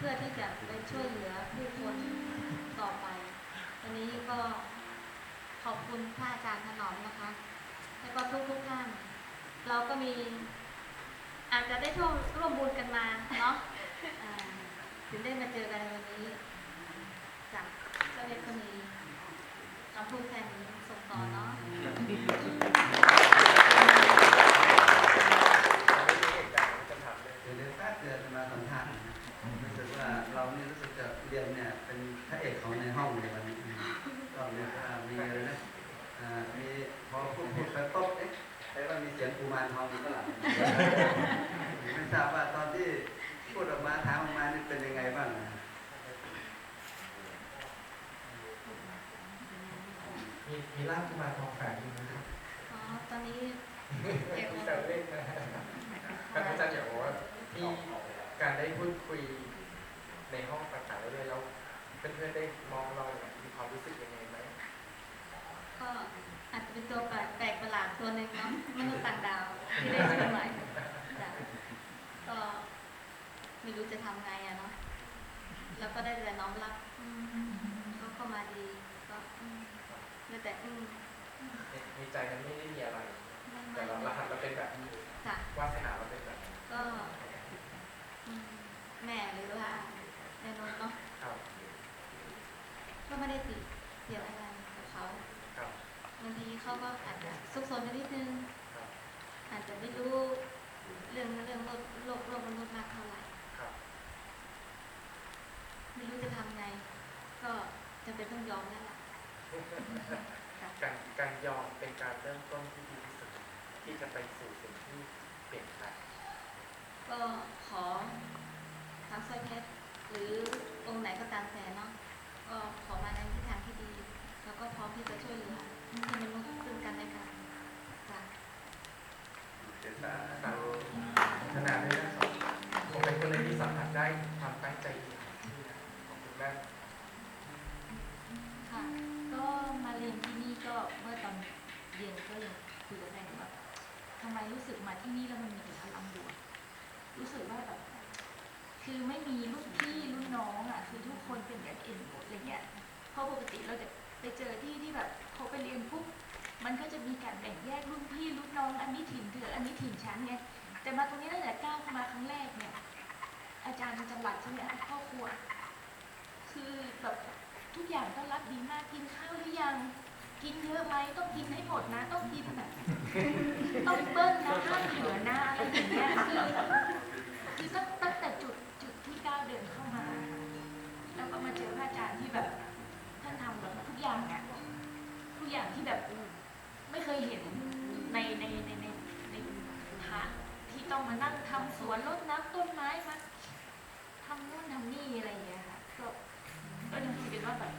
พื่อที่จะไปช่วยเหลือผู้คนต่อไปวันนี้ก็ขอบคุณพระอาจารย์ถนอมนะคะ แล้วก็ทุกทุกท่าน เราก็มี อาจจะได้ร่วมร่วมบุญกันมาเนาะถึงได้มาเจอกันวันนี้จากเจ้าเวทก็มีคำพูดแค่นี้ส่งต่อเนาะ เดี๋ยวเดี๋ยวแป๊บเดียวจะมาสัมภาษณ์นะรู้สึกว่าเรานี่รู้สึกจะเรียนเนี่ยเป็นพระเอกของในห้องในวันนี้ก็เรียกว่ามีอะไรนะอ่ามีพอพูดพูดไปปุ๊บเอ๊ะไอ้ว่ามีเสียงกุมารทองอยู่ข้างหลังไม่ทราบว่าตอนที่พูดออกมาถามออกมานี่เป็นยังไงบ้างนะมีมีร่างกุมารทองแฝงอยู่นะครับอ๋อตอนนี้เด็กแซวเล่นนะท่านอาจารย์อยากบอกว่าที่การได้พูดคุยในห้องต่างๆเรื่อยๆแล้วเพื่อนๆได้มองเราเนี่ยมีความรู้สึกยังไงไหมก็ อาจจะเป็นตัวแปลกแปลกประหลาดตัวหนึ่งเนาะมนุษย์ต่างดาวที่ได้เจอใหม่จ้ะก็ไม่รู้จะทำไงอะเนาะแล้วก็ได้แต่น้อมรับอืมเขาเข้ามาดีก็อืมได้แต่อืมในในใจนั้นไม่ได้มีอะไรไม่แต่ไม่เรารหัสเราเป็นแบบนี้จ้ะวาสนาเราเป็นแบบนี้ก็อืมแม่หรือว่าแม่นนท์เนาะครับก็ไม่ได้ติดเสียอะไรกับเขา ครับ บางที เขาก็อาจจะซุกซนไปนิดนึงครับอาจจะไม่รู้เรื่องเรื่องโลกโลกโลกมนุษย์มากเท่าไหร่ครับไม่รู้จะทำไง ก็จะเป็นต้องยอมนั่นแหละค่ะการการยอมเป็นการเริ่มต้นที่ดีที่สุดที่จะไปสู่สิ่งที่เปลี่ยนแปลงก็ขอทางสร้อยเพชรหรือองค์ไหนก็ตามแต่เนาะก็ขอมาในทิศทางที่ดี แล้วก็พร้อมที่จะช่วยเหลือให้มนุษย์ ซึ่งกันและกันจ้ะเดี๋ยวสาครับขนาดนี้นะผมเป็นคนเลยที่สัมผัสได้ความตั้งใจของคุณแม่ค่ะก็มาเรียนที่นี่ก็เมื่อตอนเย็นก็ยังคุยกับแฟนว่าทำไมรู้สึกมาที่นี่แล้วมันมีแต่พลังบวกรู้สึกว่าแบบคือไม่มีรุ่นพี่รุ่นน้องอะคือทุกคนเป็นกันเองหมดอะไรเงี้ยเพราะปกติเราจะไปเจอที่ที่แบบเขาไปเรียน มันก็จะมีการแบ่งแยกรุ่นพี่รุ่นน้อง อันนี้ถิ่นเถื่ออันนี้ถิ่นชั้นไงแต่มาตรงนี้ตั้งแต่ก้าวเข้ามาครั้งแรกเนี่ย อาจารย์จังหวัดใช่ไหมครอบครัว คือแบบทุกอย่างต้อนรับดีมากกินข้าวหรือยัง กินเยอะไหมต้องกินให้หมดนะ ต้องกินแบบต้องเบิ้ลนะห้ามเหลือนะอะไรอย่างเงี้ยคือคือตั้งตั้งแต่จุดจุดที่ก้าวเดินเข้ามา แล้วก็มาเจอพระอาจารย์ที่แบบ ท่านทำแบบทุกอย่างอะทุกอย่างที่แบบ ไม่เคยเห็นในในในในในพระที่ต้องมานั่งทำสวนรดน้ำต้นไม้มาทำนู่นทำนี่อะไรอย่างเงี้ยค่ะก็ก็ยังคุยกันว่าแบบ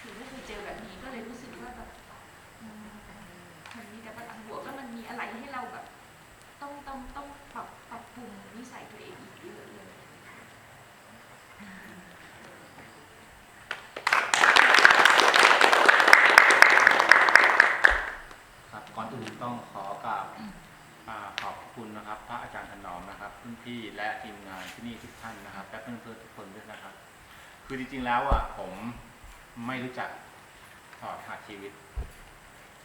ถือไม่เคยเจอแบบนี้ก็เลยรู้สึกว่าแบบอืมมันมีแต่พลังบวกแล้วมันมีอะไรให้เราแบบ ต้องต้องต้องปรับปรับปรุงนิสัยตัวเองอีกเยอะเลย ครับก่อนอื่นต้องขอกราบอ่าขอบคุณนะครับ พระอาจารย์ถนอมนะครับรุ่นพี่และทีมงานที่นี่ทุกท่านนะครับ และเพื่อนๆทุกคนด้วยนะครับ คือจริงๆแล้วอะผมไม่รู้จักถอดหัสชีวิต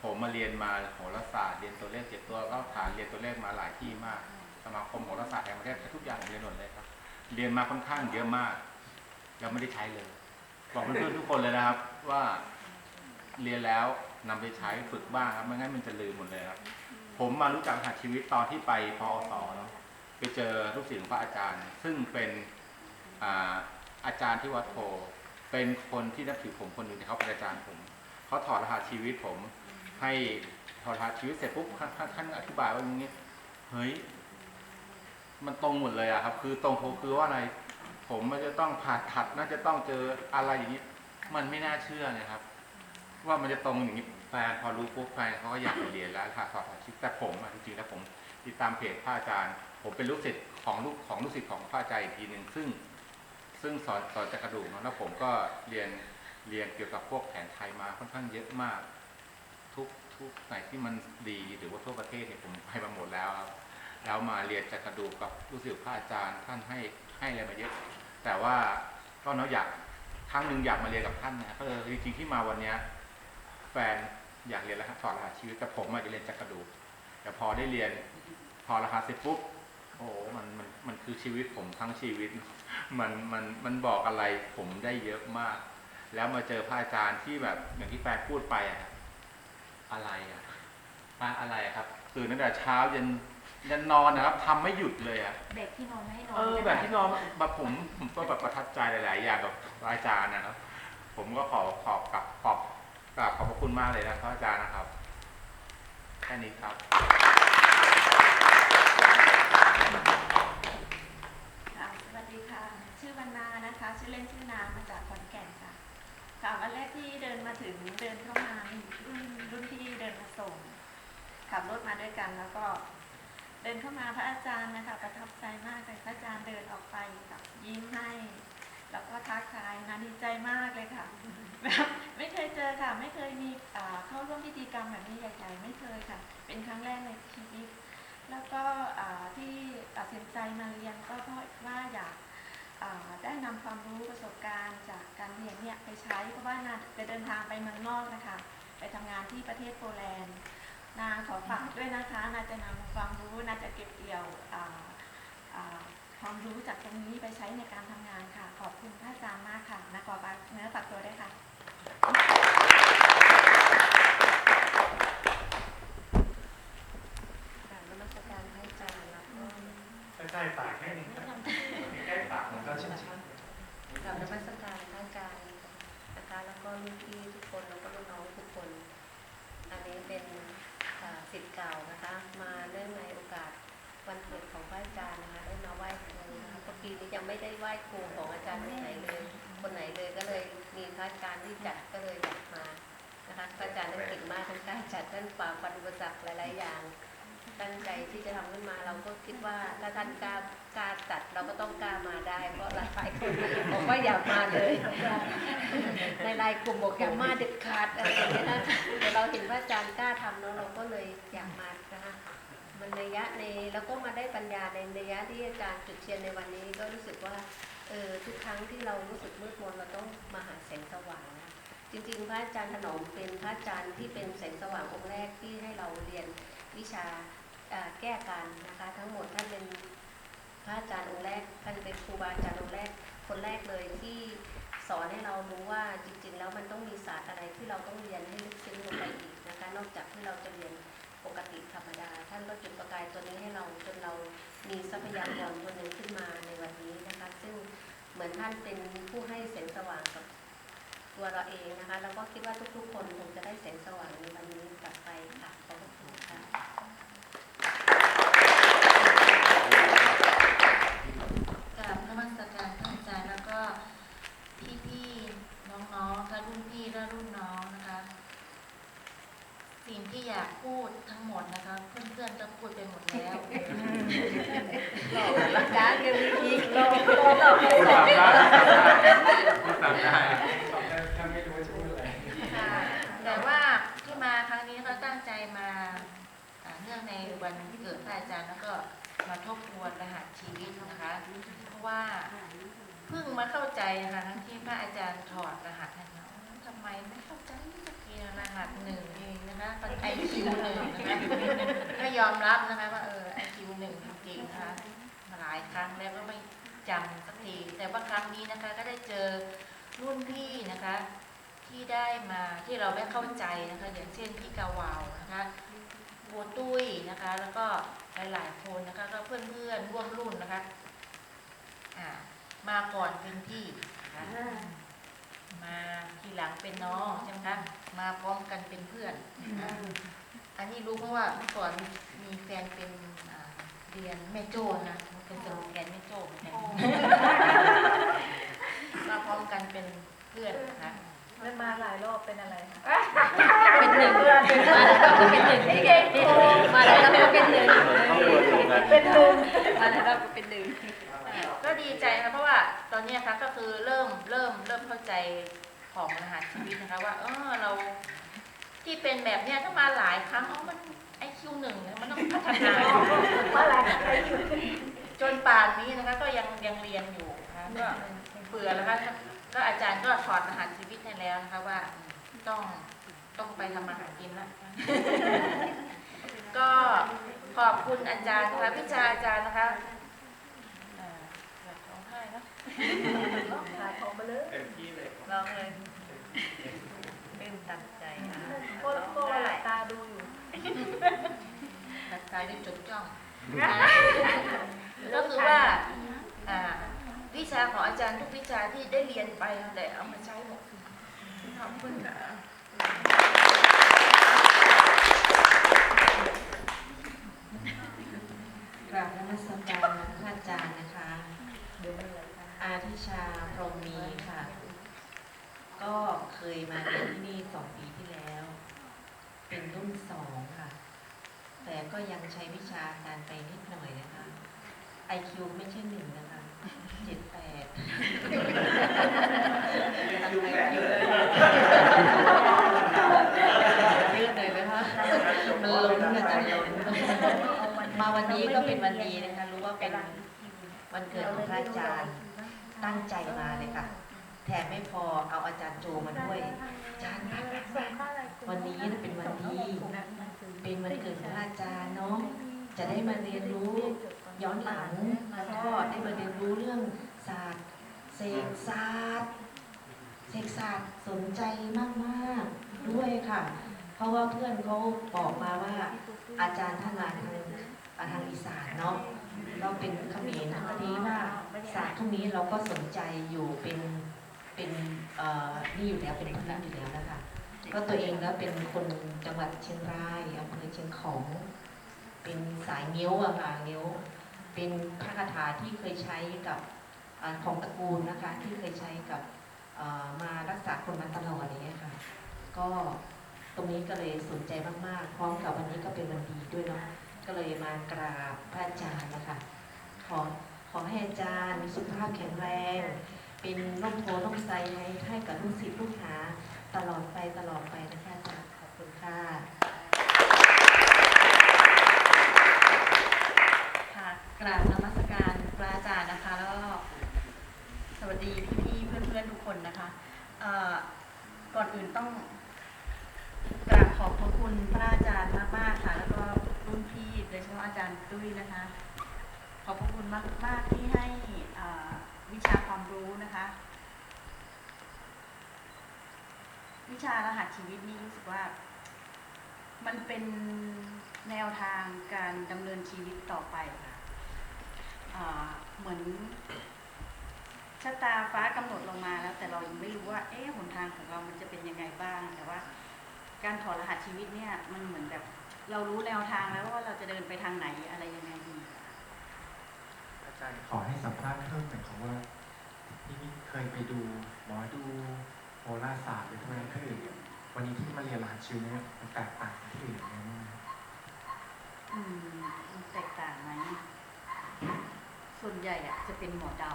ผมมาเรียนมาโหราศาสตร์เรียนตัวเลขเจ็ดตัวก็ฐานเรียนตัวเลขมาหลายที่มาก สมาคมโหราศาสตร์แห่งประเทศทุกอย่างเรียนหมดเลยครับ เรียนมาค่อนข้างเยอะมากยังไม่ได้ใช้เลยบอกเพื่อนๆทุกคนเลยนะครับ ว่าเรียนแล้วนำไปใช้ฝึกบ้างครับไม่งั้นมันจะลืมหมดเลยครับ ผมมารู้จักหัสชีวิตตอนที่ไปพอสเนาะไปเจอลูกศิษย์ของพระอาจารย์ ซึ่งเป็นอ่า อาจารย์ที่วัดโพเป็นคนที่นับถือผมคนหนึ่งที่เขาเป็นอาจารย์ผมเขาถอดรหัสชีวิตผม ให้ถอดรหัสชีวิตเสร็จปุ๊บท่านท่านท่านอธิบายว่าอย่างนี้เฮ้ยมันตรงหมดเลยอะครับ คือตรงคือว่าอะไร ผมมันจะต้องผ่าตัดน่าจะต้องเจออะไรอย่างนี้ มันไม่น่าเชื่อนะครับ ว่ามันจะตรงอย่างนี้แฟนพอรู้ปุ๊บแฟนเขาก็อยากไปเรียนแล้วค่ะสอนอาชีพแต่ผมอะจริงๆแล้วผมติดตามเพจพระอาจารย์ ผมเป็นลูกศิษย์ของลูกของลูกศิษย์ของพระอาจารย์อีกทีหนึ่งซึ่ง ซึ่งสอนสอนจากกระดูกเนะแล้วผมก็เรียนเรียนเกี่ยวกับพวกแผนไทยมาค่อนข้างเยอะมาก ทุกทุกไหนที่มันดีหรือว่าทั่วประเทศเนี่ยผมไปมาหมดแล้วครับแล้วมาเรียนจากกระดูกกับลูกศิษย์พระอาจารย์ท่านให้ให้อะไรมาเยอะ แต่ว่าก็เนาะอยากครั้งหนึ่งอยากมาเรียนกับท่านนะก็เลยจริงๆที่มาวันเนี้ยแฟนอยากเรียนรหัสสอนรหัสชีวิตแต่ผมอาจจะเรียนจักรกระดูกแต่พอได้เรียนพอรหัสเสร็จปุ๊บ โอ้โหมันมันมันคือชีวิตผมทั้งชีวิต มันมันมันบอกอะไรผมได้เยอะมาก แล้วมาเจอพระอาจารย์ที่แบบอย่างที่แฟนพูดไปอะอะไรอะพระอะไรอะครับตื่นตั้งแต่เช้ายันยันนอนนะครับทำไม่หยุดเลยอะแบกที่นอนไม่ให้นอนเออแบบที่นอนแบบผมผมก็แบบประทับใจหลาย ๆ อย่างกับพระอาจารย์นะครับ ผมก็ขอขอบกับขอบกราบขอบพระคุณมากเลยนะพระอาจารย์นะครับ แค่นี้ครับ ค่ะสวัสดีค่ะ ชื่อวรรณานะคะ ชื่อเล่นชื่อนามมาจากขอนแก่นค่ะค่ะวันแรกที่เดินมาถึงเดินเข้ามารุ่นรุ่นพี่เดินมาส่ง ขับรถมาด้วยกันแล้วก็ เดินเข้ามาพระอาจารย์นะคะประทับใจมากเลยพระอาจารย์เดินออกไปแบบยิ้มให้แล้วก็ทักทายนะดีใจมากเลยค่ะแบบไม่เคยเจอค่ะ ไม่เคยมีเข้าร่วมพิธีกรรมแบบนี้ใหญ่ๆไม่เคยค่ะ เป็นครั้งแรกในชีวิต แล้วก็ที่ตัดสินใจมาเรียนก็เพราะว่าอยาก ได้นำความรู้ประสบการณ์จากการเรียนเนี่ยไปใช้เพราะว่านาจะเดินทางไปเมืองนอกนะคะ ไปทำงานที่ประเทศโปแลนด์ นาขอฝากด้วยนะคะนาจะนำความรู้นาจะเก็บเกี่ยวความรู้จากตรงนี้ไปใช้ในการทำงานค่ะ ขอบคุณพระอาจารย์มากค่ะนาขอฝากเนื้อฝากตัวด้วยค่ะ กราบนมัสการพระอาจารย์แล้วก็ ใกล้ๆปากแค่นี้ใกล้ปากมันก็ชุ่มชื่น กราบนมัสการพระอาจารย์นะคะแล้วก็รุ่นพี่ทุกคนแล้วก็รุ่นน้องทุกคน อันนี้เป็นอ่าสิทธิ์เก่านะคะ มาเนื่องในโอกาสวันเกิดของพระอาจารย์นะคะได้มาไหว้ครูนะคะเพราะปีนี้ยังไม่ได้ไหว้ครูของอาจารย์คนไหนเลย คนไหนเลยก็เลยมีพระอาจารย์ที่จัดก็เลยอยากมานะคะพระอาจารย์ท่านเก่งมากท่านกล้าจัดท่านฝ่าฟันอุปสรรคหลาย ๆ อย่าง ตั้งใจที่จะทำขึ้นมาเราก็คิด ว่าถ้าท่านกากล้าจัดเราก็ต้องกล้ามาได้ เพราะหลายคนบอกว่าอยากมาเลยในไลน์กลุ่มบอกอยากมาเด็ดขาดอะไรอย่างเงี้ยนะแต่เราเห็นว่าอาจารย์กล้าทำเนาะเราก็เลยอยากมานะคะมันระยะในแล้วก็มาได้ปัญญาในระยะที่อาจารย์จุดเทียนในวันนี้ก็รู้สึกว่าเออทุกครั้งที่เรารู้สึกมืดมนเราต้องมาหาแสงสว่างนะจริง ๆ พระอาจารย์ถนอมเป็นพระอาจารย์ที่เป็นแสงสว่างองค์แรกที่ให้เราเรียนวิชาแก้การนะคะ ทั้งหมดท่านเป็น ระอาจารย์องค์แรกท่านเป็นครูบาอาจารย์องค์แรกคนแรกเลยที่สอนให้เรารู้ว่าจริง ๆ แล้วมันต้องมีศาสตร์อะไรที่เราต้องเรียนให้ลึกซึ้งลงไปอีกนะคะนอกจากที่เราจะเรียนปกติธรรมดา ท่านก็จุดประกายตัวนี้ให้เราจนเรามีทรัพยากรตัวหนึ่งขึ้นมาในวันนี้นะคะซึ่งเหมือนท่านเป็นผู้ให้แสงสว่างกับตัวเราเองนะคะแล้วก็คิดว่าทุกๆ คนคงจะได้แสงสว่างในวันนี้กลับไปค่ะ กราบนมัสการท่านอาจารย์แล้วก็พี่ๆน้องๆและรุ่นพี่และรุ่นน้องนะคะ สิ่งที่อยากพูดทั้งหมดนะคะ เพื่อนๆก็พูดไปหมดแล้ว หลักการกันวิธีโลก พูดตามได้พูดตามได้ ถ้าไม่รู้ว่าจะพูดอะไร ค่ะแต่ว่าที่มาครั้งนี้ก็ตั้งใจมาอ่าเนื่องในวันเกิดพระอาจารย์แล้วก็มาทบทวนรหัสชีวิตนะคะ เพราะว่าเพิ่งมาเข้าใจนะคะทั้งที่พระอาจารย์ถอดรหัสให้เราทำไมไม่เข้าใจสักทีนะรหัสหนึ่งเองนะคะไอคิวหนึ่งนะคะก็ ยอมรับนะคะว่าเออไอคิวหนึ่งจริงๆนะคะมาหลายครั้งแล้วก็ไม่จำสักทีแต่ว่าครั้งนี้นะคะก็ได้เจอรุ่นพี่นะคะที่ได้มาที่เราไม่เข้าใจนะคะอย่างเช่นพี่กาวาวนะคะโบตุ้ยนะคะ แล้วก็หลายๆคนนะคะก็เพื่อนๆร่วมรุ่นนะคะอ่ามาก่อนเป็นพี่นะคะมาทีหลังเป็นน้องใช่ไหมคะมาพร้อมกันเป็นเพื่อน อันนี้รู้เพราะว่าเมื่อก่อน มีแฟนเป็นอ่าเรียนแม่โจ้นะมันเป็นสโลแกนแม่โจ้เหมือนกันมาพร้อมกันเป็นเพื่อนนะคะไม่มาหลายรอบเป็นอะไรคะเป็นหนึ่งมาแล้วก็เป็นหนึ่งนี่เองมาแล้วก็เป็นหนึ่งต้องรวมรวมกันเป็นหนึ่งมาแล้วก็เป็นหนึ่งก็ดีใจนะเพราะว่าตอนเนี้ยค่ะก็คือเริ่มเริ่มเริ่มเข้าใจของรหัสชีวิตนะคะว่า เออเราที่เป็นแบบเนี้ยถ้ามาหลายครั้งอ๋อมันไอ คิวหนึ่งมันต้องพัฒนามาหลายไอคิวจนป่านนี้นะคะ ก็ยังยังเรียนอยู่นะคะก็เบื่อแล้วก็ก็อาจารย์ก็ถอดรหัสชีวิตให้แล้วนะคะว่าต้องต้องไปทำมาหากินแล้วก็ขอบคุณอาจารย์นะคะวิชาอาจารย์นะคะเอ่ออยากร้องไห้เนอะขายของมาเลยเต็มที่เลยลองเลยเป็นตัด หลักการที่จดจ้อง ก็คือว่าอ่า วิชาของอาจารย์ทุกวิชาที่ได้เรียนไปแต่เอามาใช้หมดขอบคุณค่ะกราบนมัสการพระอาจารย์นะคะอาทิชาพรหมมีค่ะ ก็เคยมาเรียนที่นี่สองปีที่แล้ว เป็นรุ่นสองค่ะ แต่ก็ยังใช้วิชาการไปนิดหน่อยนะคะ IQ ไม่ใช่หนึ่งนะคะเจ็ดแปดยูแปดเลยยืดเลยไหมคะมันล้นค่ะจะล้นมาวันนี้ก็เป็นวันดีนะคะ รู้ว่าเป็นวันเกิดของพระอาจารย์ตั้งใจมาเลยค่ะ แถมไม่พอเอาอาจารย์โจมาด้วยอาจารย์คะวันนี้นะเป็นวันดีเป็นวันเกิดของพระอาจารย์เนาะจะได้มาเรียนรู้ย้อนหลังแล้วก็ได้มาเรียนรู้เรื่องศาสตร์เศรษฐศาสตร์เศรษฐศาสตร์สนใจมากๆด้วยค่ะ เพราะว่าเพื่อนเขาบอกมาว่าอาจารย์ท่านมาทางอ่าทางอีสานเนาะเราเป็นเขมรพอดีว่าศาสตร์พวกนี้เราก็สนใจอยู่เป็น เป็นนี่อยู่แล้วเป็นพื้นอยู่แล้วนะคะก็ตัวเองแล้วเป็นคนจังหวัดเชียงรายอำเภอเชียงของ เป็นสายนิ้วอะค่ะนิ้วเป็นพระคาถาที่เคยใช้กับอของตระกูลนะคะ ที่เคยใช้กับมารักษาคนมาตลอดอย่างเงี้ยค่ะ ก็ตรงนี้ก็เลยสนใจมาก ๆ พร้อมกับวันนี้ก็เป็นวันดีด้วยเนาะก็เลยมากราบพระอาจารย์นะคะขอขอให้อาจารย์มีสุขภาพแข็งแรง เป็นร่มโพร่มไทรให้ให้กับลูกศิษย์ลูกหาตลอดไปตลอดไปนะคะอาจารย์ขอบคุณค่ะค่ะกราบนมัสการพระอาจารย์นะคะแล้วก็สวัสดีพี่ๆเพื่อนๆทุกคนนะคะเอ่อก่อนอื่นต้องกราบขอบพระคุณพระอาจารย์มากๆค่ะ แล้วก็รุ่นพี่โดยเฉพาะอาจารย์ตุ้ยนะคะ ขอบพระคุณมากๆที่ให้อ่อ วิชาความรู้นะคะ วิชารหัสชีวิตนี่รู้สึกว่า มันเป็นแนวทางการดำเนินชีวิตต่อไปค่ะเหมือนชะตาฟ้ากำหนดลงมาแล้ว แต่เรายังไม่รู้ว่า เอ๊ะหนทางของเรามันจะเป็นยังไงบ้าง แต่ว่า การถอดรหัสชีวิตเนี่ย มันเหมือนแบบ เรารู้แนวทางแล้วว่าเราจะเดินไปทางไหนอะไรยังไงดีค่ะ จารย์ขอให้สัมภาษณ์เพิ่มหน่อยครับว่าที่นี่เคยไปดูหมอดูโหราศาสตร์หรือทำไมที่อื่นเนี่ยวันนี้ที่มาเรียนรหัสชีวิตเนี่ยมันแตกต่างจากที่อื่นยังไงบ้างอืมมันแตกต่างไหมส่วนใหญ่อะจะเป็นหมอเดา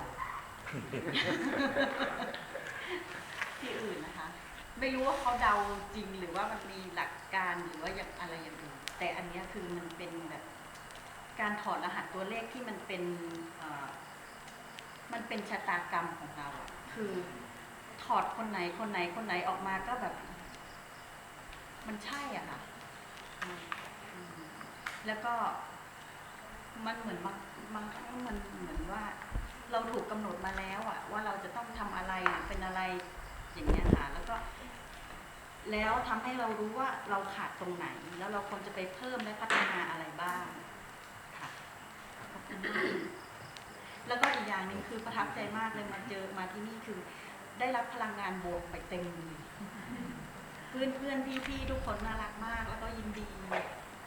ที่อื่นนะคะ ไม่รู้ว่าเขาเดาจริงหรือว่ามันมีหลักการหรือว่าอย่างอะไรอย่างอื่นแต่อันเนี้ยคือมันเป็นแบบ การถอดรหัสตัวเลขที่มันเป็นมันเป็นชะตากรรมของเราอะคือถอดคนไหนคนไหนคนไหนออกมาก็แบบ มันใช่อะค่ะ แล้วก็มันเหมือนบางบางครั้งมันเหมือนว่า เราถูกกำหนดมาแล้วอะว่าเราจะต้องทำอะไรหรือเป็นอะไรอย่างเงี้ยค่ะ แล้วก็ แล้วทำให้เรารู้ว่าเราขาดตรงไหน แล้วเราควรจะไปเพิ่มและพัฒนาอะไรบ้างค่ะขอบคุณมาก แล้วก็อีกอย่างหนึ่งคือประทับใจมากเลยมาเจอมาที่นี่คือ ได้รับพลังงานบวกไปเต็มเลยเพื่อนเพื่อนพี่พี่ๆทุกคนน่ารักมาก แล้วก็ยินดี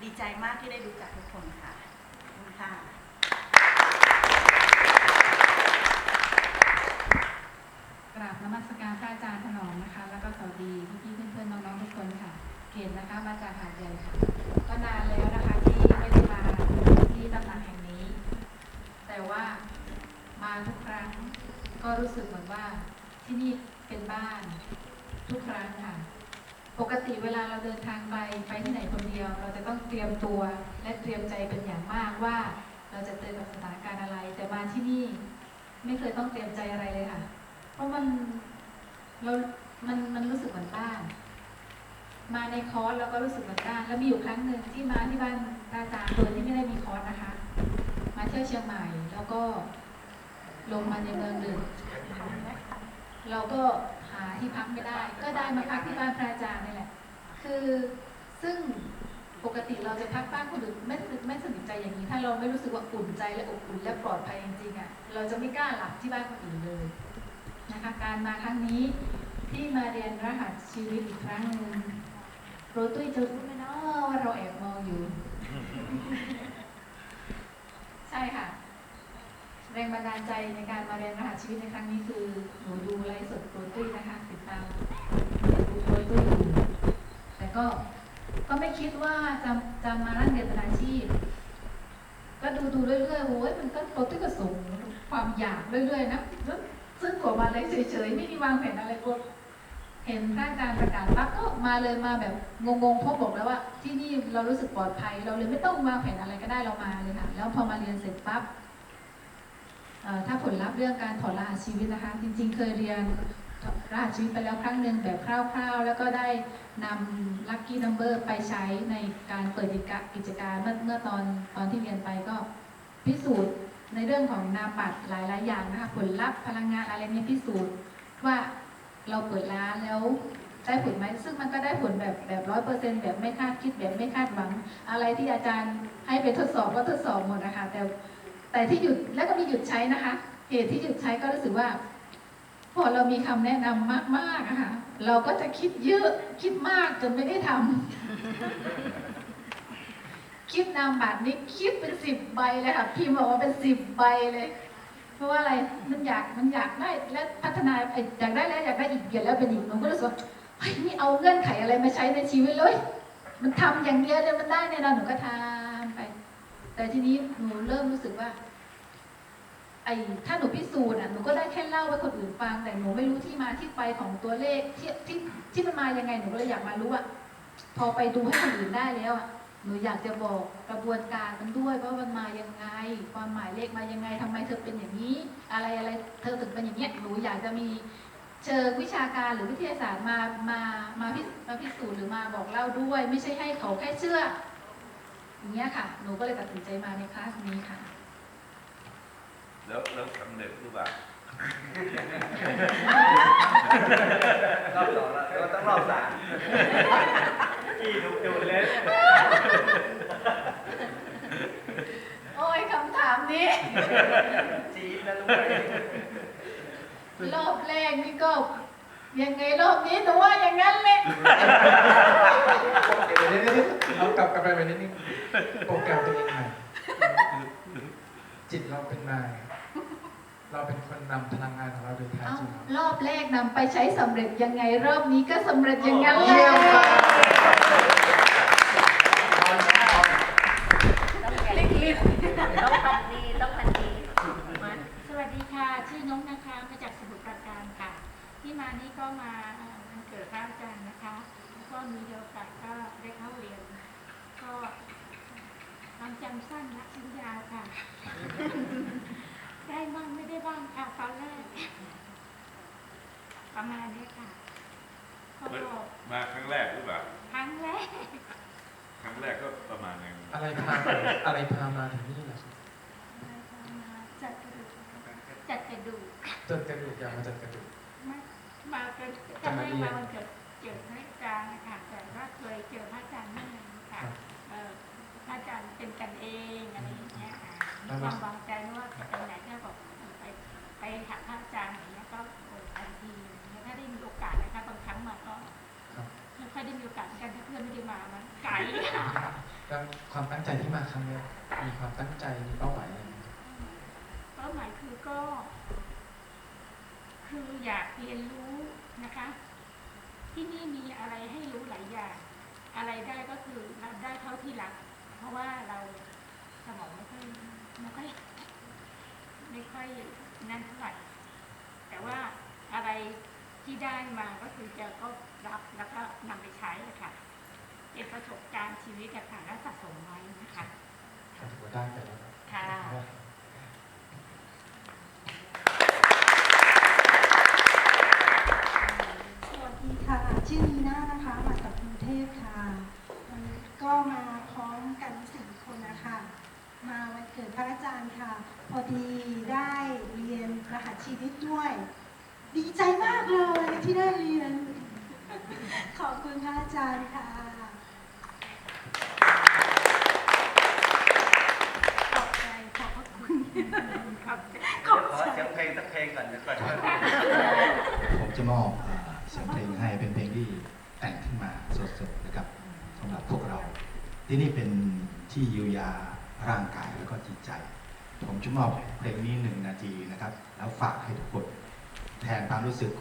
ดีใจมากที่ได้รู้จักทุกคนค่ะขอบคุณค่ะ กราบนมัสการพระอาจารย์ถนอมนะคะ แล้วก็สวัสดีพี่ๆเพื่อนๆน้องๆทุกคนค่ะ เกณฑ์นะคะมาจากหาดใหญ่ค่ะ ก็นานแล้วนะคะที่ไม่ได้มาที่ตำหนักแห่งนี้ แต่ว่ามาทุกครั้งก็รู้สึกเหมือนว่าที่นี่เป็นบ้านทุกครั้งค่ะ ปกติเวลาเราเดินทางไปไปที่ไหนคนเดียว เราจะต้องเตรียมตัวและเตรียมใจเป็นอย่างมากว่าเราจะเจอกับสถานการณ์อะไรแต่มาที่นี่ไม่เคยต้องเตรียมใจอะไรเลยค่ะ เพราะมันเรา มันมันรู้สึกเหมือนบ้าน มาในคอร์สแล้วก็รู้สึกเหมือนบ้าน แล้วมีอยู่ครั้งหนึ่งที่มาที่บ้านอาจารย์โดยที่ไม่ได้มีคอร์สนะคะ มาเที่ยวเชียงใหม่แล้วก็ลงมาในเมืองดึกเราก็หาที่พักไม่ได้ ก็ได้มาพักที่บ้านพระอาจารย์นี่แหละ คือซึ่ง ปกติเราจะพักบ้านคนอื่นไม่ไม่สนิทใจอย่างนี้ ถ้าเราไม่รู้สึกว่าอุ่นใจและอบอุ่นและปลอดภัยจริงๆอะเราจะไม่กล้าหลับที่บ้านคนอื่นเลยนะคะการมาครั้งนี้ที่มาเรียนรหัสชีวิตอีกครั้งหนึ่งโรตุ้ยจะรู้ไหมเนาะว่าเราแอบมองอยู่ ใช่ค่ะ แรงบันดาลใจในการมาเรียนรหัสชีวิตในครั้งนี้คือหนูดูไลฟ์สดโรตุ้ยนะคะติดตามดูโรตุ้ยอยู่แต่ก็ ก็ไม่คิดว่าจะจะมานั่งเรียนเป็นอาชีพ ก็ดูดูเรื่อยๆโอ้ยมันก็โรตุ้ยก็ส่งความอยากเรื่อยๆนะซึ่งกว่ามาเลยเฉยๆไม่มีวางแผนอะไรกลัวเห็นพระอาจารย์ประกาศปั๊บก็มาเลยมาแบบงงๆเพราะบอกแล้วว่า ที่นี่เรารู้สึกปลอดภัย เราเลยไม่ต้องวางแผนอะไรก็ได้เรามาเลยค่ะแล้วพอมาเรียนเสร็จปั๊บถ้าผลลัพธ์เรื่องการถอดรหัสชีวิตนะคะ จริง ๆ เคยเรียน รหัสชีวิตไปแล้วครั้งหนึ่งแบบคร่าวๆ แล้วก็ได้นำลัคกี้นัมเบอร์ไปใช้ในการเปิดกิจการเมื่อเมื่อตอนตอนที่เรียนไปก็พิสูจน์ในเรื่องของนามบัตรหลายๆอย่างนะคะผลลัพธ์พลังงานอะไรเนี่ยพิสูจน์ว่าเราเปิดร้านแล้วได้ผลไหมซึ่งมันก็ได้ผลแบบแบบร้อยเปอร์เซ็นต์แบบไม่คาดคิดแบบไม่คาดหวัง อะไรที่อาจารย์ให้ไปทดสอบก็ทดสอบหมดนะคะแต่แต่ที่หยุดแล้วก็มีหยุดใช้นะคะเหตุที่หยุดใช้ก็รู้สึกว่า พอเรามีคำแนะนำมากๆอะค่ะเราก็จะคิดเยอะคิดมากจนไม่ได้ทำคิดนามบัตรนี้คิดเป็นสิบใบเลยค่ะพิมพ์บอกว่าเป็นสิบใบเลย เพราะว่าอะไรมันอยากมันอยากได้และพัฒนาอยากได้แล้วอยากได้อีกเปลี่ยนแล้วเป็นอีกมันก็รู้สึกว่าเฮ้ยนี่เอาเงื่อนไขอะไรมาใช้ในชีวิตเลยมันทำอย่างเดียวเลยมันได้แน่นอนหนูก็ทำไป แต่ทีนี้หนูเริ่มรู้สึกว่า ไอ้ถ้าหนูพิสูจน์อะหนูก็ได้แค่เล่าให้คนอื่นฟัง แต่หนูไม่รู้ที่มาที่ไปของตัวเลขที่ที่ที่มันมายังไงหนูก็เลยอยากมารู้ว่าพอไปดูให้คนอื่นได้แล้วอะหนูอยากจะบอกกระบวนการมันด้วยว่ามันมายังไง ความหมายเลขมายังไงทำไมเธอเป็นอย่างนี้ อะไรอะไรเธอถึงเป็นอย่างเงี้ยหนูอยากจะมีเชิงวิชาการหรือวิทยาศาสตร์มามามาพิมาพิสูจน์หรือมาบอกเล่าด้วย ไม่ใช่ให้เขาแค่เชื่ออย่างเงี้ยค่ะ หนูก็เลยตัดสินใจมาในคลาสนี้ค่ะ แล้วแล้วสำเร็จหรือเปล่ารอบสองแล้วก็ต้องรอบสามกี่ดูดูเลยโอ้ยคำถามนี้จี๊ดนะลูกเอ้ยรอบแรกนี่ก็ ยังไงรอบนี้หนูว่าอย่างนั้นแหละเดี๋ยวเดี๋ยวเดี๋ยวเอากลับกลับไปไปนิดนึงโปรแกรมตัวเองใหม่จิตเราเป็นนาย เราเป็นคนนำพลังงานของเราโดยแท้เอ้าจริงครับรอบแรกนำไปใช้สำเร็จยังไงรอบนี้ก็สำเร็จอย่างนั้นเลเยี่ยยมมากต้องพันดีต้องพันดีมันสวัสดีค่ะ ชื่อนกนะคะ มาจากสมุทรปราการค่ะ ที่มานี่ก็มาเอ่อวันเกิดพระอาจารย์นะคะ ก็มีโอกาสก็ได้เข้าเรียน ก็ความจำสั้นรักสัญญาวค่ะ ได้บ้างไม่ได้บ้างค่ะตอนแรก ประมาณนี้ค่ะก็มาครั้งแรกหรือเปล่า ครั้งแรก ครั้งแรกก็ประมาณนึงอะไรพามาอะไรพามาถึงนี่ล่ะมาจัดกระดูกจัดกระดูกจดกระดูกอยากมาจัดกระดูก มามาเกิดจะไม่มาวันเกิดเจอพระอาจารย์นะคะแต่ว่าเคยเจอพระอาจารย์เมื่อนานค่ะเออพระอาจารย์เป็นกันเองอะไรอย่างเงี้ยค่ะมีความวางใจว่าจะไปไหน หาพระอาจารย์อย่างเงี้ยก็โอ้ทันทีอย่างเงี้ยถ้าได้มีโอกาสนะคะบางครั้งมาก็ครับไม่ค่อยได้มีโอกาสเหมือนกันถ้าเพื่อนไม่ได้มามันไกลค่ะแล้วความตั้งใจที่มาครั้งเนี้ยมีความตั้งใจมีเป้าหมายอะไรไหมเป้าหมายคือก็ คืออยากเรียนรู้นะคะ ที่นี่มีอะไรให้รู้หลายอย่าง อะไรได้ก็คือรับได้เท่าที่รับเพราะว่าเราสมองไม่ค่อยไม่ค่อยไม่ ค่อยนั่นเท่าไหร่แต่ว่าอะไรที่ได้มาก็คือจะก็รับแล้วก็นำไปใช้ค่ะเป็นประสบการณ์ชีวิตกับการสะสมไว้นะคะค่ะถือว่าได้ไปแล้ค่ะสวัสดีค่ะ ชื่อนีน่านะคะ มาจากกรุงเทพค่ะ ขอบคุณพระอาจารย์ค่ะขอบใจขอบพระคุณขอบใจขอบขอใจเสียงเพลงสักเพลงก่อนนะก่อนผมจะมอบเอ่อเสียงเพลงให้เป็นเพลงที่แต่งขึ้นมาสดๆนะครับสำหรับพวกเรา ที่นี่เป็นที่เยียวยาร่างกายแล้วก็จิตใจ ผมจะมอบเพลงนี้หนึ่งนาทีนะครับ แล้วฝากให้ทุกคนแทนความรู้สึก